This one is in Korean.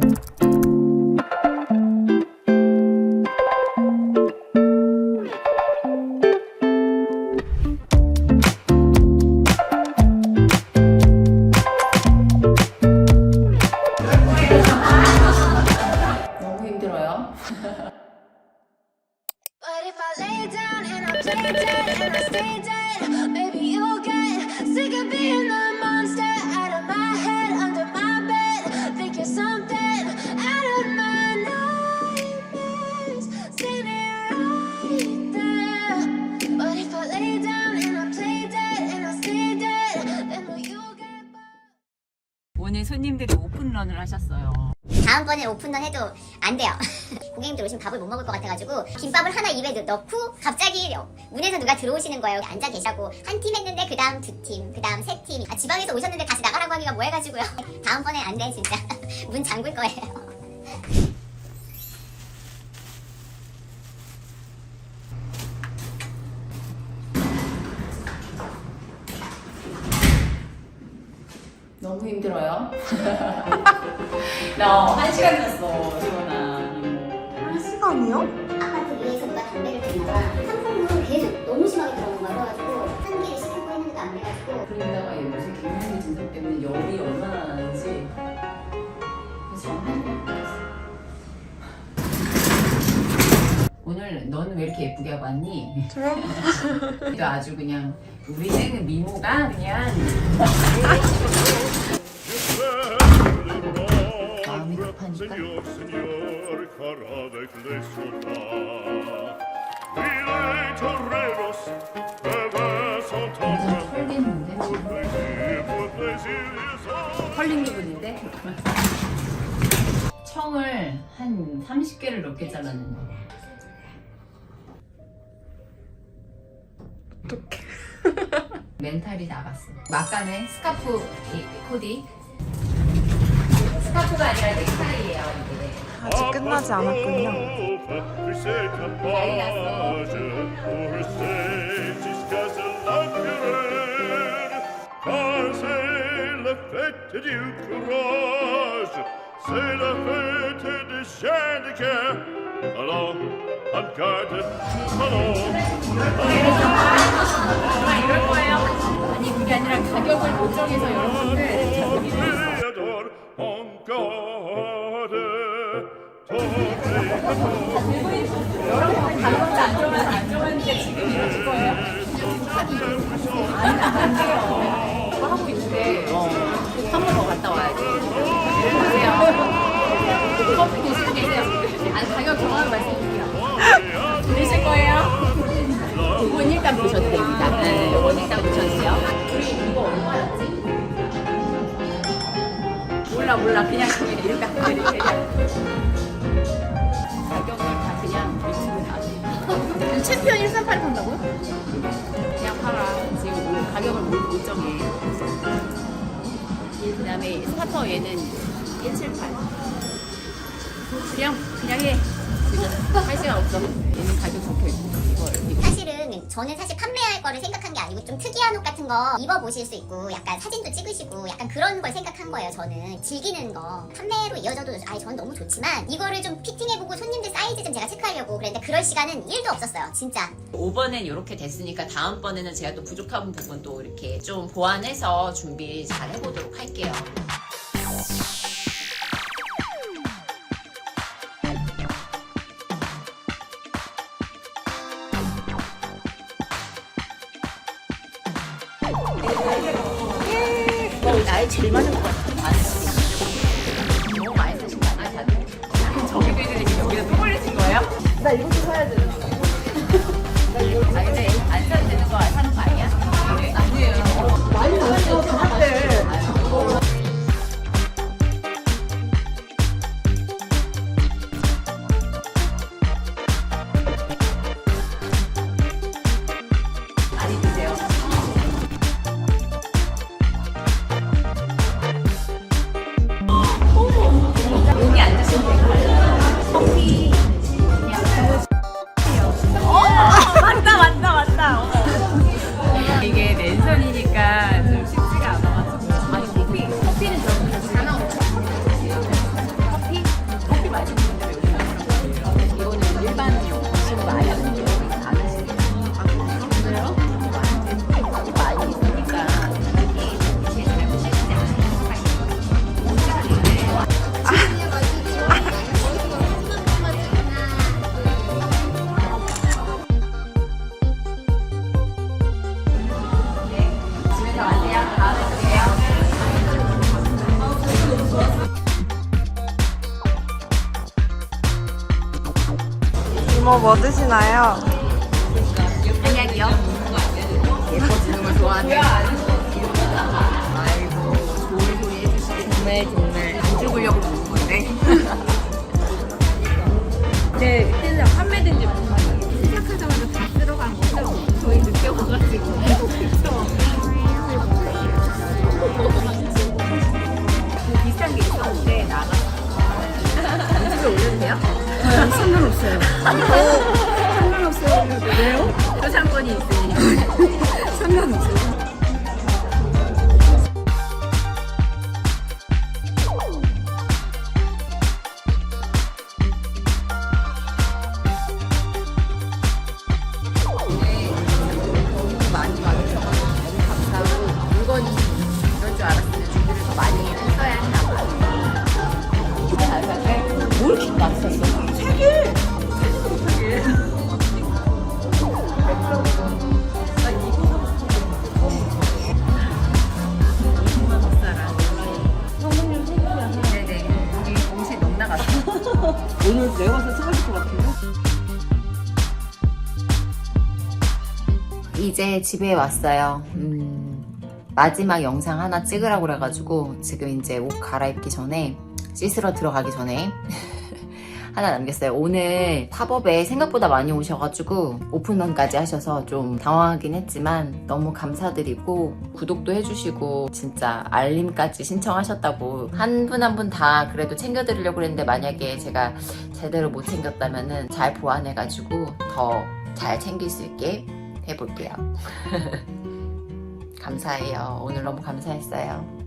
너무 오늘 손님들이 오픈런을 하셨어요. 다음번에 오픈런 해도 안 돼요. 고객님들 오시면 밥을 못 먹을 것 같아가지고 김밥을 하나 입에 넣- 넣고 갑자기 문에서 누가 들어오시는 거예요. 앉아 계시고 한 팀 했는데 그 다음 두 팀, 그 다음 세 팀. 아, 지방에서 오셨는데 다시 나가라고 하기가 뭐 해가지고요. 다음번에 안 돼 진짜. 문 잠글 거예요. 너무 힘들어요. 나 한 시간 잤어, 지원아. 한 시간이요? 아파트 위에서 누가 담배를 피우다가 한풍으로 계속 너무 심하게 들어오는 거예요. 그래가지고 환기를 시키고 했는데도 안 돼가지고 그러다가 얘 요새 갱년기 증상 때문에 열이 얼마나 나는지 그래서 정말 힘들었어. 오늘 너는 왜 이렇게 예쁘게 하고 왔니? 저요? 너 아주 그냥 우리는 미모가 그냥 마음이 급하니까 지금. 털린 기분인데 청을 한 30개를 넘게 잘랐는데 멘탈이 나갔어 막간에 스카프 이- 코디 스카프가 아니라 넥타이예요 이게 아직 끝나지 않았군요. C'est la fête des chiens de guerre. Allons, garde, allons. 정말 이럴 거예요 아니 그게 아니라 가격을 못 정해서 여러분들. 여러분 그냥 그냥 일단 그냥 가격을 다 그냥 미치고 다 챔피언 138 판다고요? 그냥 팔아. 지금 뭐 가격을 못, 못 정해. 그 다음에 스타터 얘는 178. 그냥, 그냥 해. 지금 할 시간 없어. 얘는 가격 적혀 있고. 이거 이렇게. 사실은 저는 사실 판매할 거를 생각한 게 아니고 좀 특이한 옷 같은 거 입어보실 수 있고 약간 사진도 찍으시고 약간 그런 걸 생각한 거예요 저는. 즐기는 거. 판매로 이어져도 아니 저는 너무 좋지만 이거를 좀 피팅해보고 손님들 사이즈 좀 제가 체크하려고 그랬는데 그럴 시간은 1도 없었어요 진짜. 5번엔 이렇게 됐으니까 다음번에는 제가 또 부족한 부분 또 이렇게 좀 보완해서 준비 잘 해보도록 할게요. 나이 제일 많은 것 같아. 많은 분이. 너무 많이 쓰신 거 아니야, 다들? 있는데 지금 여기다 또 올리신 거예요? 나 이것도 사야 돼. 아, 이모 뭐 드시나요? 감사합니다. 이제 집에 왔어요. 음, 마지막 영상 하나 찍으라고 그래가지고 지금 이제 옷 갈아입기 전에 씻으러 들어가기 전에 하나 남겼어요. 오늘 팝업에 생각보다 많이 오셔가지고 오픈런까지 하셔서 좀 당황하긴 했지만 너무 감사드리고 구독도 해주시고 진짜 알림까지 신청하셨다고 한 분 한 분 다 그래도 챙겨드리려고 그랬는데 만약에 제가 제대로 못 챙겼다면은 잘 보완해가지고 더 잘 챙길 수 있게 해볼게요. 감사해요. 오늘 너무 감사했어요.